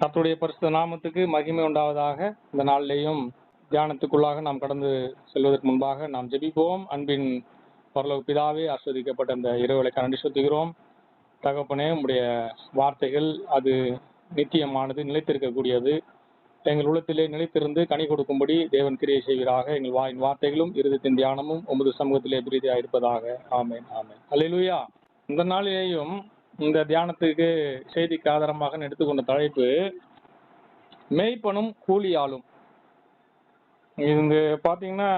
கர்த்தருடைய பரிசுத்த நாமத்துக்கு மகிமை உண்டாவதாக இந்த நாளிலேயும் தியானத்துக்குள்ளாக நாம் கடந்து செல்வதற்கு முன்பாக நாம் ஜெபிப்போம். அன்பின் பரலோக பிதாவே ஆஸ்வதிக்கப்பட்ட இந்த இரவுகளை கரண்டி சுத்துகிறோம். தகப்பனே உடைய வார்த்தைகள் அது நித்தியமானது நிலைத்திருக்கக்கூடியது. எங்கள் உள்ளத்திலே நிலைத்திருந்து கனி கொடுக்கும்படி தேவன் கிரியை செய்வீராக. எங்கள் வாயின் வார்த்தைகளும் இறுதித்தின் தியானமும் உமது சமூகத்திலே பிரீதியாக இருப்பதாக ஆமேன் ஆமேன். அல்லேலூயா இந்த நாளிலேயும் இந்த தியானத்துக்கு செய்திக்கு ஆதாரமாக எடுத்துக்கொண்ட தலைப்பு மெய்ப்பனும் கூலி ஆளும் இது பார்த்தீங்கன்னா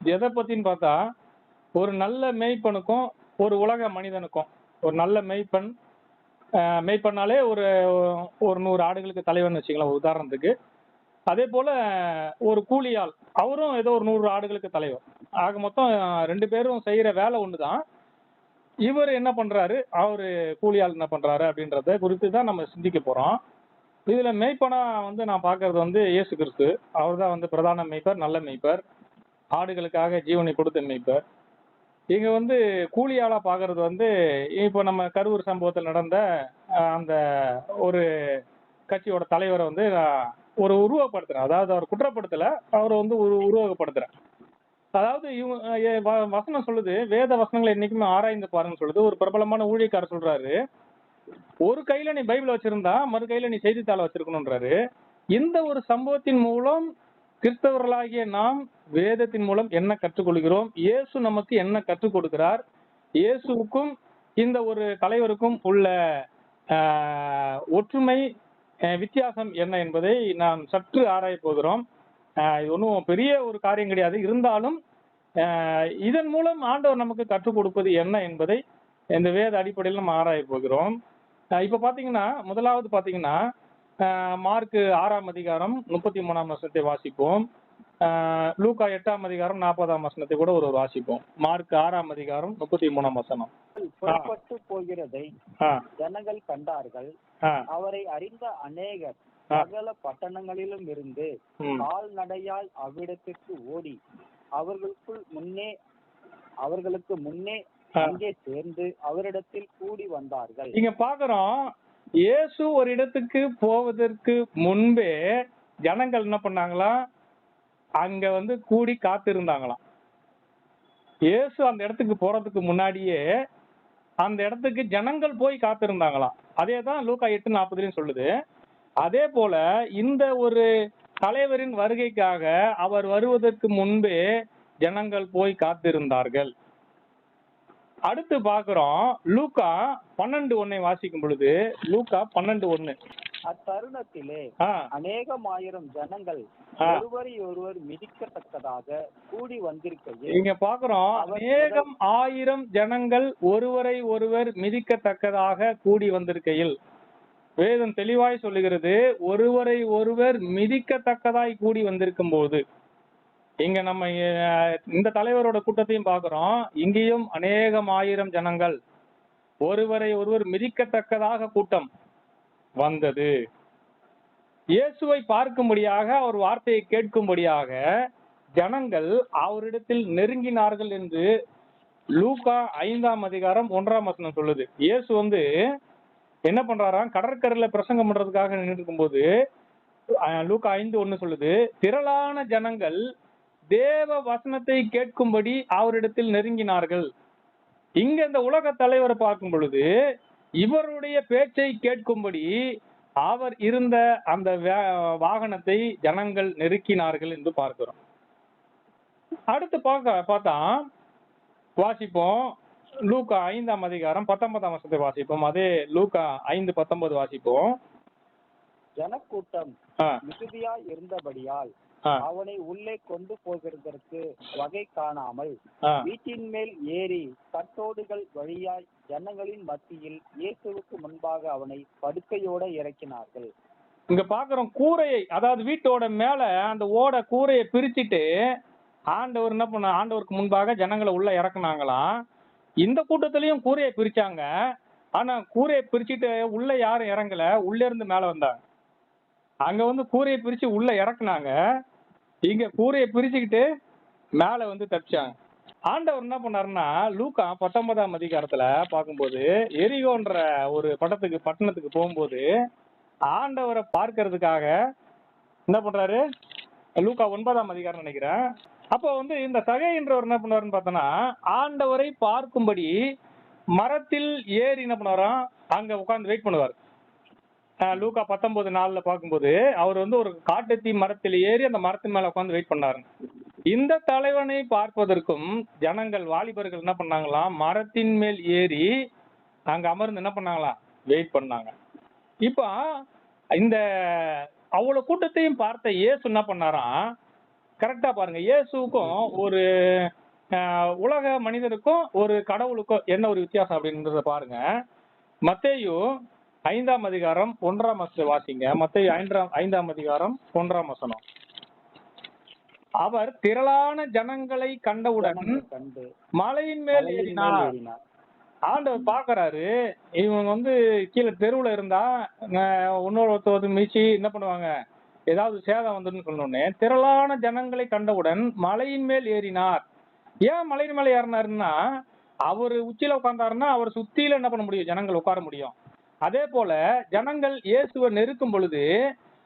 எதை பத்தின்னு பார்த்தா ஒரு நல்ல மெய்ப்பனுக்கும் ஒரு உலக மனிதனுக்கும் ஒரு நல்ல மெய்ப்பன் மெய்ப்பண்ணாலே ஒரு ஒரு நூறு ஆடுகளுக்கு தலைவன் வச்சுக்கலாம் உதாரணத்துக்கு. அதே போல ஒரு கூலியாள் அவரும் ஏதோ ஒரு நூறு ஆடுகளுக்கு தலைவர் ஆக மொத்தம் ரெண்டு பேரும் செய்கிற வேலை ஒன்று தான் இவர் என்ன பண்றாரு? அவரு கூலியாள் என்ன பண்றாரு அப்படின்றத குறித்து தான் நம்ம சிந்திக்க போறோம். இதுல மெய்ப்பனா வந்து நான் பாக்குறது வந்து இயேசு கிறிஸ்து. அவர் தான் வந்து பிரதான மெய்ப்பர் நல்ல மெய்ப்பர். ஆடுகளுக்காக ஜீவனை கொடுத்த மெய்ப்பர். இங்க வந்து கூலியாளா பாக்குறது வந்து இப்போ நம்ம கரூர் சம்பவத்தில் நடந்த அந்த ஒரு கட்சியோட தலைவரை வந்து ஒரு உருவப்படுத்துறேன் அதாவது அவர் குற்றப்படுத்தல அவரை வந்து ஒரு உருவகப்படுத்துறேன். அதாவது இவங்க வ- வசனம் சொல்லுது வேத வசனங்களை என்னைக்குமே ஆராய்ந்து பாருங்க சொல்லுது. ஒரு பிரபலமான ஊழியக்காரர் சொல்றாரு. ஒரு கையில நீ பைபிள் வச்சிருந்தா மறு கையில நீ செய்தித்தாள் வச்சிருக்கணும்ன்றாரு. இந்த ஒரு சம்பவத்தின் மூலம் கிறிஸ்தவர்களாகிய நாம் வேதத்தின் மூலம் என்ன கற்றுக்கொள்கிறோம்? இயேசு நமக்கு என்ன கற்றுக் கொடுக்கிறார்? இயேசுவுக்கும் இந்த ஒரு தலைவருக்கும் உள்ள ஒற்றுமை வித்தியாசம் என்ன என்பதை நாம் சற்று ஆராய போகிறோம். இது ஒன்றும் பெரிய ஒரு காரியம் கிடையாது. இருந்தாலும் இதன் மூலம் ஆண்டவர் நமக்கு கற்றுக் கொடுப்பது என்ன என்பதை இந்த வேத அடிப்படையில் நம்ம ஆராய போகிறோம். இப்ப பாத்தீங்கன்னா முதலாவது பாத்தீங்கன்னா ஆஹ், மார்க் ஆறாம் அதிகாரம் முப்பத்தி மூணாம் வசனத்தை வாசிப்போம். லூக்கா எட்டாம் அதிகாரம் நாற்பதாம் வசனத்தை கூட ஒரு வாசிப்போம். மார்க் ஆறாம் அதிகாரம் முப்பத்தி மூணாம் வசனம். புறப்பட்டு போகிறதை ஜனங்கள் கண்டார்கள். அவரை அறிந்த அநேகர். சகல பட்டணங்களிலும் இருந்து ம். கால்நடையாய் அவ்விடத்திற்கு ஓடி அவர்களுக்குள் முன்னே அவர்களுக்கு முன்னே. அங்கே சேர்ந்து அவரிடத்தில் கூடி வந்தார்கள். இங்க பாக்குறோம் இயேசு ஒரு இடத்துக்கு போவதற்கு முன்பே ஜனங்கள் என்ன பண்ணாங்களாம் அங்க வந்து கூடி காத்திருந்தாங்களாம். இயேசு அந்த இடத்துக்கு போறதுக்கு முன்னாடியே அந்த இடத்துக்கு ஜனங்கள் போய் காத்திருந்தாங்களாம். அதே தான் லூக்கா எட்டு நாற்பதுலயும் சொல்லுது. அதே போல இந்த ஒரு தலைவரின் வருகைக்காக அவர் வருவதற்கு முன்பே ஜனங்கள் போய் காத்திருந்தார்கள். அடுத்து பாக்குறோம் லூக்கா பன்னெண்டு ஒன்னை வாசிக்கும் பொழுது லூக்கா பன்னெண்டு ஒண்ணு அத்தருணத்திலே ஆ. அநேகமாயிரம் ஜனங்கள். ஒருவரை ஒருவர் மிதிக்கத்தக்கதாக கூடி வந்திருக்கையில் இங்க பாக்குறோம் அநேகம் ஆயிரம் ஜனங்கள் ஒருவரை ஒருவர் மிதிக்கத்தக்கதாக கூடி வந்திருக்கையில். வேதம் தெளிவாய் சொல்லுகிறது ஒருவரை ஒருவர் மிதிக்கத்தக்கதாய் கூடி வந்திருக்கும் போது. இங்க நம்ம இந்த தலைவரோட கூட்டத்தையும் பாக்குறோம் இங்கேயும் அநேகம் ஆயிரம் ஜனங்கள் ஒருவரை ஒருவர் மிதிக்கத்தக்கதாக கூட்டம் வந்தது. இயேசுவை பார்க்கும்படியாக அவர் வார்த்தையை கேட்கும்படியாக ஜனங்கள் அவரிடத்தில் நெருங்கினார்கள் என்று லூகா ஐந்தாம் அதிகாரம் ஒன்றாம் வசனம் சொல்லுது. இயேசு வந்து என்ன பண்றாராம்? கடற்கரையில பிரசங்கம் பண்றதுக்காக நின்று இருக்கும்போது லூக்கா ஐந்து ஒண்ணு சொல்லுது திரளான ஜனங்கள் தேவ வசனத்தை கேட்கும்படி அவரிடத்தில் நெருங்கினார்கள். இங்க இந்த உலக தலைவரை பார்க்கும் பொழுது இவருடைய பேச்சை கேட்கும்படி அவர் இருந்த அந்த வாகனத்தை ஜனங்கள் நெருக்கினார்கள் என்று பார்க்கிறோம். அடுத்து பார்க்க பார்த்தா வாசிப்போம். லூக்கா ஐந்தாம் அதிகாரம் பத்தொன்பதாம் வருஷத்தை வாசிப்போம். அதே லூக்கா ஐந்து பத்தொன்பது வாசிப்போம். ஜனக்கூட்டம் ஆ, மிகுதியாய் இருந்தபடியால் அவனை உள்ளே கொண்டு போகிறதற்கு வகை காணாமல். வீட்டின் மேல் ஏறி கட்டோடுகள் வழியாய் ஜனங்களின் மத்தியில் இயேசுவுக்கு முன்பாக அவனை படுக்கையோட இறக்கினார்கள். இங்க பாக்குறோம் கூரையை அதாவது வீட்டோட மேல அந்த ஓட கூரையை பிரிச்சுட்டு ஆண்டவர் என்ன பண்ண ஆண்டவருக்கு முன்பாக ஜனங்களை உள்ள இறக்குனாங்களாம். இந்த கூட்டத்திலையும் கூரையை பிரிச்சாங்க. ஆனா கூரையை பிரிச்சுட்டு உள்ள யாரும் இறங்கல. உள்ள இருந்து மேல வந்தாங்க. அங்க வந்து கூரையை பிரிச்சு உள்ள இறக்குனாங்க. இங்க கூரையை பிரிச்சுக்கிட்டு மேல வந்து தப்பிச்சாங்க. ஆண்டவர் என்ன பண்ணாருன்னா லூக்கா பத்தொன்பதாம் அதிகாரத்துல பார்க்கும்போது எரிகோன்ற ஒரு பட்டத்துக்கு பட்டணத்துக்கு போகும்போது ஆண்டவரை பார்க்கறதுக்காக என்ன பண்றாரு? லூக்கா ஒன்பதாம் அதிகாரம் நினைக்கிறேன். அப்போ வந்து இந்த சகைன்றவர் என்ன பண்ணுவாருன்னு பார்த்தோன்னா ஆண்டவரை பார்க்கும்படி மரத்தில் ஏறி என்ன பண்ணுவாராம் அங்க உட்காந்து வெயிட் பண்ணுவார். லூக்கா பத்தொன்பது நாள்ல பார்க்கும்போது அவர் வந்து ஒரு காட்டுத்தீ மரத்தில் ஏறி அந்த மரத்தின் மேல உட்காந்து வெயிட் பண்ணாரு. இந்த தலைவனை பார்ப்பதற்கும் ஜனங்கள் வாலிபர்கள் என்ன பண்ணாங்களாம் மரத்தின் மேல் ஏறி அங்க அமர்ந்து என்ன பண்ணாங்களாம் வெயிட் பண்ணாங்க. இப்போ இந்த அவ்வளவு கூட்டத்தையும் பார்த்த இயேசு என்ன பண்ணாராம் கரெக்டா பாருங்க. இயேசுவுக்கும் ஒரு உலக மனிதருக்கும் ஒரு கடவுளுக்கும் என்ன ஒரு வித்தியாசம் அப்படின்றத பாருங்க. மத்தேயு ஐந்தாம் அதிகாரம் ஒன்றாம் வசனம் வாசிங்க. மத்தேயு ஐந்தாம் ஐந்தாம் அதிகாரம் ஒன்றாம் வசனம். அவர் திரளான ஜனங்களை கண்டவுடன் மலையின் மேல் ஏறினார். ஆண்டவர் பாக்குறாரு இவங்க வந்து கீழே தெருவுல இருந்தா ஒருத்தர் மீச்சு என்ன பண்ணுவாங்க? ஏதாவது சேதம் வந்துன்னு சொன்னோடனே திரளான ஜனங்களை கண்டவுடன் மலையின் மேல் ஏறினார். ஏன் மலையின் மேல ஏறினாருன்னா அவர் உச்சியில உட்கார்ந்தாருன்னா அவர் சுத்தியில என்ன பண்ண முடியும்? ஜனங்கள் உட்கார முடியும். அதே போல ஜனங்கள் இயேசுவை நெருக்கும் பொழுது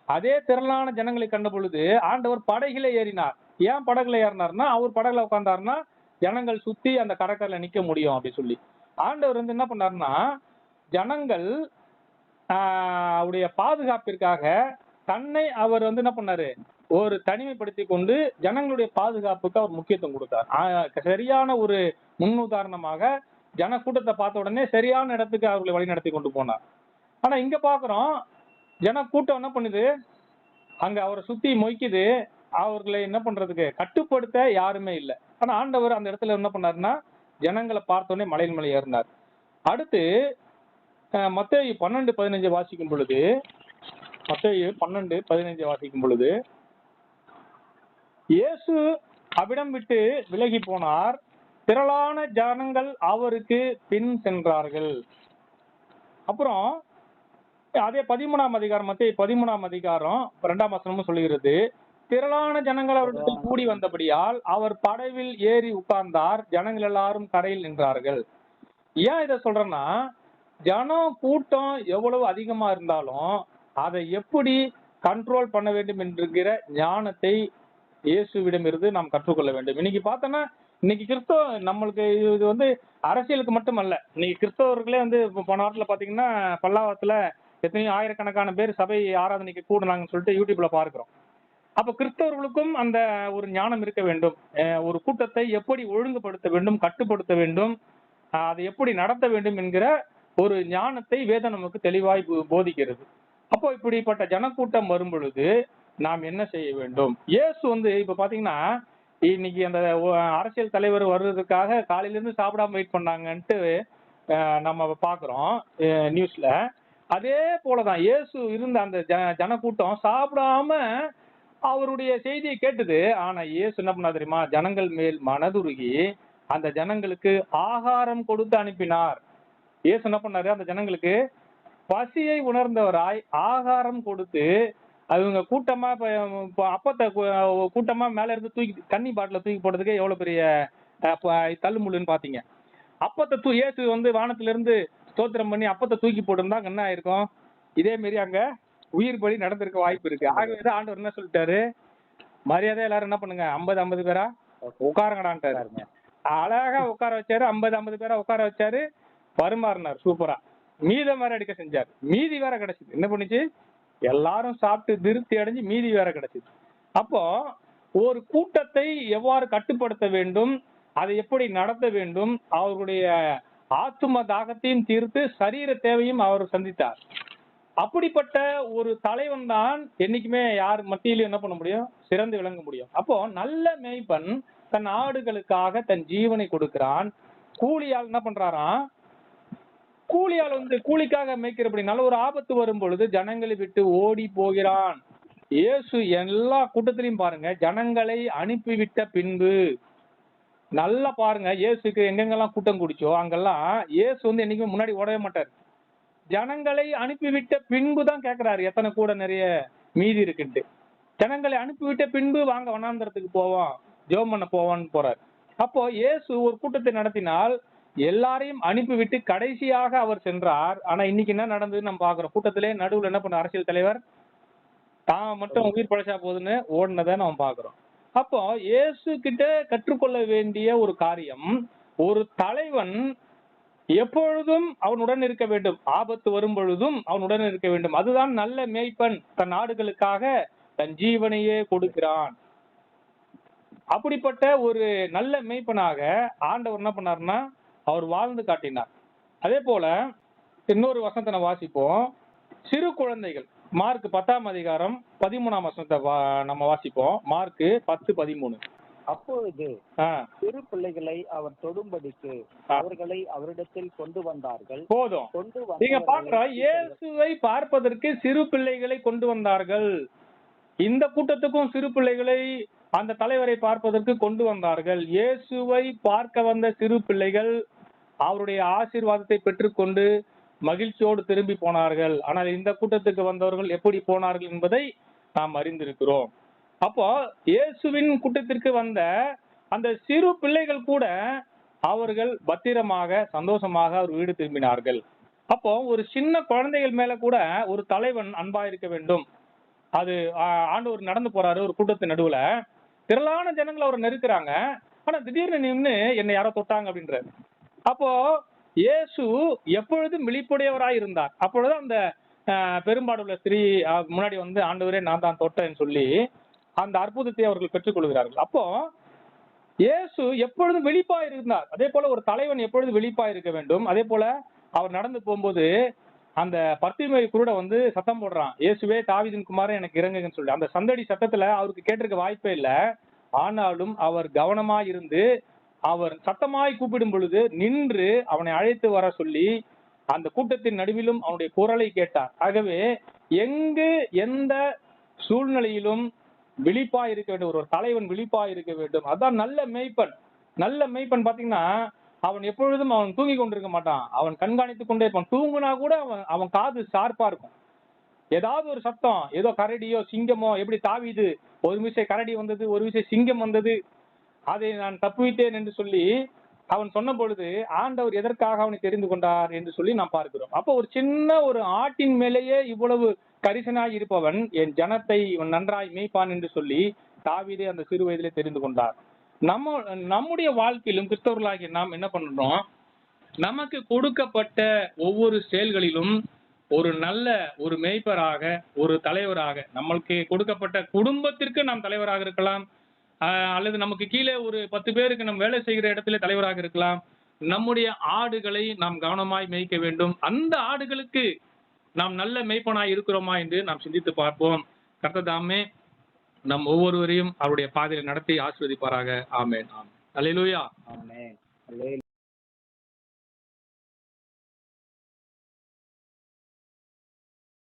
அதே திரளான ஜனங்களை கண்ட பொழுது ஆண்டவர் படகில ஏறினார். ஏன் படகுல ஏறினார்னா அவர் படகுல உட்கார்ந்தாருன்னா ஜனங்கள் சுத்தி அந்த கடற்கரையில நிக்க முடியும் அப்படி சொல்லி. ஆண்டவர் வந்து என்ன பண்ணாருன்னா ஜனங்கள் ஆஹ், அவருடைய பாதுகாப்பிற்காக தன்னை அவர் வந்து என்ன பண்ணாரு? ஒரு தனிமைப்படுத்தி கொண்டு ஜனங்களுடைய பாதுகாப்புக்கு அவர் முக்கியத்துவம் கொடுத்தார். சரியான ஒரு முன்னுதாரணமாக ஜன கூட்டத்தை பார்த்த உடனே சரியான இடத்துக்கு அவர்களை வழி நடத்தி கொண்டு போனார். ஆனா இங்க பாக்குறோம் ஜன கூட்டம் என்ன பண்ணுது? அங்க அவரை சுத்தி மொய்க்குது. அவர்களை என்ன பண்றதுக்கு? கட்டுப்படுத்த யாருமே இல்லை. ஆனா ஆண்டவர் அந்த இடத்துல என்ன பண்ணாருன்னா ஜனங்களை பார்த்த உடனே மலையில் மலை ஏறினார். அடுத்து மத்திய பன்னெண்டு பதினஞ்சு வாசிக்கும் பொழுது மத்தேயு பன்னெண்டு பதினஞ்சு வாசிக்கும் பொழுது இயேசு அவ்விடம் விட்டு விலகி போனார். திரளான ஜனங்கள் அவருக்கு பின் சென்றார்கள். அப்புறம் அதே பதிமூணாம் அதிகாரம் மத்திய பதிமூணாம் அதிகாரம் இரண்டாம் வசனமும் சொல்லுகிறது. திரளான ஜனங்கள் அவரிடத்தில் கூடி வந்தபடியால் அவர் படவில் ஏறி உட்கார்ந்தார். ஜனங்கள் எல்லாரும் கரையில் நின்றார்கள். ஏன் இதை சொல்றேன்னா ஜனம் கூட்டம் எவ்வளவு அதிகமா இருந்தாலும் அதை எப்படி கண்ட்ரோல் பண்ண வேண்டும் என்கிற ஞானத்தை இயேசுவிடம் இருந்து நாம் கற்றுக்கொள்ள வேண்டும். இன்னைக்கு பார்த்தோன்னா இன்னைக்கு கிறிஸ்தவ நம்மளுக்கு இது வந்து அரசியலுக்கு மட்டுமல்ல. இன்னைக்கு கிறிஸ்தவர்களே வந்து போன வாரத்தில் பார்த்தீங்கன்னா பல்லாவரத்தில் எத்தனையோ ஆயிரக்கணக்கான பேர் சபை ஆராதனைக்கு கூடுனாங்கன்னு சொல்லிட்டு யூடியூப்ல பார்க்கிறோம். அப்போ கிறிஸ்தவர்களுக்கும் அந்த ஒரு ஞானம் இருக்க வேண்டும். ஒரு கூட்டத்தை எப்படி ஒழுங்குபடுத்த வேண்டும் கட்டுப்படுத்த வேண்டும் அதை எப்படி நடத்த வேண்டும் என்கிற ஒரு ஞானத்தை வேதம் நமக்கு தெளிவாய் போதிக்கிறது. அப்போ இப்படிப்பட்ட ஜனக்கூட்டம் வரும் பொழுது நாம் என்ன செய்ய வேண்டும்? இயேசு வந்து இப்ப பாத்தீங்கன்னா இன்னைக்கு அந்த அரசியல் தலைவர் வர்றதுக்காக காலையில இருந்து சாப்பிடாம வெயிட் பண்ணாங்கன்ட்டு நம்ம பாக்குறோம் நியூஸ்ல அதே போலதான் இயேசு இருந்த அந்த ஜனக்கூட்டம் சாப்பிடாம அவருடைய செய்தியை கேட்டது. ஆனா இயேசு என்ன பண்ணா தெரியுமா? ஜனங்கள் மேல் மனதுருகி அந்த ஜனங்களுக்கு ஆகாரம் கொடுத்து அனுப்பினார். இயேசு என்ன பண்ணாரு? அந்த ஜனங்களுக்கு பசியை உணர்ந்தவராய் ஆகாரம் கொடுத்து அவங்க கூட்டமா இப்ப அப்பத்தை கூட்டமா மேல இருந்து தூக்கி தண்ணி பாட்டில தூக்கி போடுறதுக்கே எவ்வளவு பெரிய தள்ளுமுள்ளுன்னு பாத்தீங்க. அப்பத்தை தூ இயேசு வந்து வானத்துல இருந்து ஸ்தோத்திரம் பண்ணி அப்பத்தை தூக்கி போட்டிருந்தா என்ன ஆயிருக்கும்? இதே மாரி அங்க உயிர் பலி நடந்திருக்க வாய்ப்பு இருக்கு. ஆகவே ஆண்டவர் என்ன சொல்லிட்டாரு? மரியாதை எல்லாரும் என்ன பண்ணுங்க? ஐம்பது ஐம்பது பேரா? உட்காருங்கடான்ட்டாரு. அழகா உட்கார வச்சாரு. ஐம்பது ஐம்பது பேரா உட்கார வச்சாரு. பரிமாறினார் சூப்பரா. மீதம் வேற எடுக்க செஞ்சார். மீதி வேற கிடைச்சது. என்ன பண்ணுச்சு? எல்லாரும் சாப்பிட்டு திருப்தி அடைஞ்சு மீதி வேற கிடைச்சது. அப்போ ஒரு கூட்டத்தை எவ்வாறு கட்டுப்படுத்த வேண்டும்? அதை எப்படி நடத்த வேண்டும்? அவர்களுடைய ஆத்தும தாகத்தையும் தீர்த்து சரீர தேவையும் அவர் சந்தித்தார். அப்படிப்பட்ட ஒரு தலைவன் தான் என்னைக்குமே யார் மத்தியிலும் என்ன பண்ண முடியும்? சிறந்து விளங்க முடியும். அப்போ நல்ல மேய்ப்பன் தன் ஆடுகளுக்காக தன் ஜீவனை கொடுக்கிறான். கூலியால் என்ன பண்றாராம்? கூலியால் வந்து கூலிக்காக மேய்க்கிறபடி நல்ல ஒரு ஆபத்து வரும் பொழுது ஜனங்களை விட்டு ஓடி போகிறான். இயேசு எல்லா கூட்டத்திலையும் பாருங்க ஜனங்களை அனுப்பிவிட்ட பின்பு நல்லா பாருங்க இயேசுக்கு எங்கெங்கெல்லாம் கூட்டம் குடிச்சோ அங்கெல்லாம் இயேசு வந்து என்னைக்குமே முன்னாடி ஓடவே மாட்டார். ஜனங்களை அனுப்பிவிட்ட பின்பு தான் கேட்கிறாரு எத்தனை கூட நிறைய மீதி இருக்குன்ட்டு. ஜனங்களை அனுப்பிவிட்ட பின்பு வாங்க வனாந்தரத்துக்கு போவோம் ஜெபம் பண்ண போவான்னு போறாரு. அப்போ இயேசு ஒரு கூட்டத்தை நடத்தினால் எல்லாரையும் அனுப்பிவிட்டு கடைசியாக அவர் சென்றார். ஆனா இன்னைக்கு என்ன நடந்ததுன்னு நம்ம பாக்குறோம் கூட்டத்திலே நடுவுல என்ன பண்ண அரசியல் தலைவர் தான் மட்டும் உயிர் பழச்சா போதுன்னு ஓடினதை நம்ம பாக்குறோம் அப்போ இயேசு கிட்ட கற்றுக்கொள்ள வேண்டிய ஒரு காரியம் ஒரு தலைவன் எப்பொழுதும் அவனுடன் இருக்க வேண்டும். ஆபத்து வரும் பொழுதும் அவனுடன் இருக்க வேண்டும். அதுதான் நல்ல மேய்ப்பன் தன் நாடுகளுக்காக தன் ஜீவனையே கொடுக்கிறான். அப்படிப்பட்ட ஒரு நல்ல மேய்ப்பனாக ஆண்டவர் என்ன பண்ணாருன்னா அவர் வாழ்ந்து காட்டினார். அதே போல இன்னொரு வசனத்தை நம்ம வாசிப்போம். சிறு குழந்தைகள் மார்க் பத்தாம் அதிகாரம் பதிமூணாம் வசனத்தை நம்ம வாசிப்போம். மார்க் பத்து பதிமூணு. அப்பொழுது சிறு பிள்ளைகளை அவர் தொடும்படிக்கு. அவர்களை அவரிடத்தில் கொண்டு வந்தார்கள். போதும். கொண்டு நீங்க பாக்குறோம் இயேசுவை பார்ப்பதற்கு சிறு பிள்ளைகளை கொண்டு வந்தார்கள். இந்த கூட்டத்துக்கும் சிறு பிள்ளைகளை அந்த தலைவரை பார்ப்பதற்கு கொண்டு வந்தார்கள். இயேசுவை பார்க்க வந்த சிறு பிள்ளைகள் அவருடைய ஆசீர்வாதத்தை பெற்றுக்கொண்டு மகிழ்ச்சியோடு திரும்பி போனார்கள். ஆனால் இந்த கூட்டத்துக்கு வந்தவர்கள் எப்படி போனார்கள் என்பதை நாம் அறிந்திருக்கிறோம். அப்போ இயேசுவின் கூட்டத்திற்கு வந்த அந்த சிறு பிள்ளைகள் கூட அவர்கள் பத்திரமாக சந்தோஷமாக அவர் வீடு திரும்பினார்கள். அப்போ ஒரு சின்ன குழந்தைகள் மேல கூட ஒரு தலைவன் அன்பா இருக்க வேண்டும். அது ஆ, ஆண்டவர் நடந்து போறாரு ஒரு கூட்டத்து நடுவுல. திரளான ஜனங்களை அவரை நெருக்கிறாங்க. ஆனா திடீர்னு நின்று என்னை யாரோ தொட்டாங்க அப்படின்றாரு. அப்போ இயேசு எப்பொழுதும் விழிப்புடையவராய் இருந்தார்? அப்பொழுது அந்த பெரும்பாடுள்ள ஸ்திரீ முன்னாடி வந்து ஆண்டவரே நான் தான் தொட்டேன்னு சொல்லி அந்த அற்புதத்தை அவர்கள் பெற்றுக்கொள்கிறார்கள். அப்போ இயேசு எப்பொழுதும் வெளிப்பா இருந்தார் அதே போல ஒரு தலைவன் எப்பொழுதும் வெளிப்பா இருக்க வேண்டும்? அதே போல அவர் நடந்து போகும்போது அந்த பத்திமை குருட வந்து சத்தம் போடுறான். இயேசுவே தாவிதின் குமாரன் எனக்கு இறங்குங்கன்னு சொல்லி. அந்த சந்தடி சத்தத்துல அவருக்கு கேட்டிருக்க வாய்ப்பே இல்லை. ஆனாலும் அவர் கவனமா இருந்து அவர் சத்தமாய் கூப்பிடும் பொழுது நின்று அவனை அழைத்து வர சொல்லி அந்த கூட்டத்தின் நடுவிலும் அவனுடைய குரலை கேட்டார். ஆகவே எங்கு எந்த சூழ்நிலையிலும் விழிப்பா இருக்க வேண்டும். ஒரு தலைவன் விழிப்பா இருக்க வேண்டும். அதான் நல்ல மெய்ப்பன். நல்ல மெய்ப்பன் பாத்தீங்கன்னா அவன் எப்பொழுதும் அவன் தூங்கி கொண்டிருக்க மாட்டான். அவன் கண்காணித்துக் கொண்டே இருப்பான். தூங்குனா கூட அவன் அவன் காது ஷார்ப்பா இருக்கும். ஏதாவது ஒரு சத்தம் ஏதோ கரடியோ சிங்கமோ எப்படி தாவிது? ஒரு விஷயம் கரடி வந்தது ஒரு விஷயம் சிங்கம் வந்தது அதை நான் தப்புவித்தேன் என்று சொல்லி அவன் சொன்ன பொழுது ஆண்டவர் எதற்காக அவனை தெரிந்து கொண்டார் என்று சொல்லி நாம் பார்க்கிறோம். அப்போ ஒரு சின்ன ஒரு ஆட்டின் மேலேயே இவ்வளவு கரிசனாய் இருப்பவன் என் ஜனத்தை இவன் நன்றாய் மேய்ப்பான் என்று சொல்லி தாவீதே அந்த சிறு வயதிலே தெரிந்து கொண்டார். நம்ம நம்முடைய வாழ்க்கையிலும் கிறிஸ்தவர்களாகிய நாம் என்ன பண்றோம் நமக்கு கொடுக்கப்பட்ட ஒவ்வொரு செயல்களிலும் ஒரு நல்ல ஒரு மேய்ப்பராக ஒரு தலைவராக நம்மளுக்கு கொடுக்கப்பட்ட குடும்பத்திற்கு நாம் தலைவராக இருக்கலாம் அல்லது நமக்கு கீழே ஒரு பத்து பேருக்கு நம்ம வேலை செய்கிற இடத்துல தலைவராக இருக்கலாம். நம்முடைய ஆடுகளை நாம் கவனமாய் மேய்க்க வேண்டும். அந்த ஆடுகளுக்கு நாம் நல்ல மெய்ப்பனாய் இருக்கிறோமா என்று நாம் சிந்தித்து பார்ப்போம். கர்த்ததாமே நம் ஒவ்வொருவரையும் அவருடைய பாதையில் நடத்தி ஆசிர்வதிப்பாராக. ஆமேன். ஆமென். அலையிலூயா ஆமென்.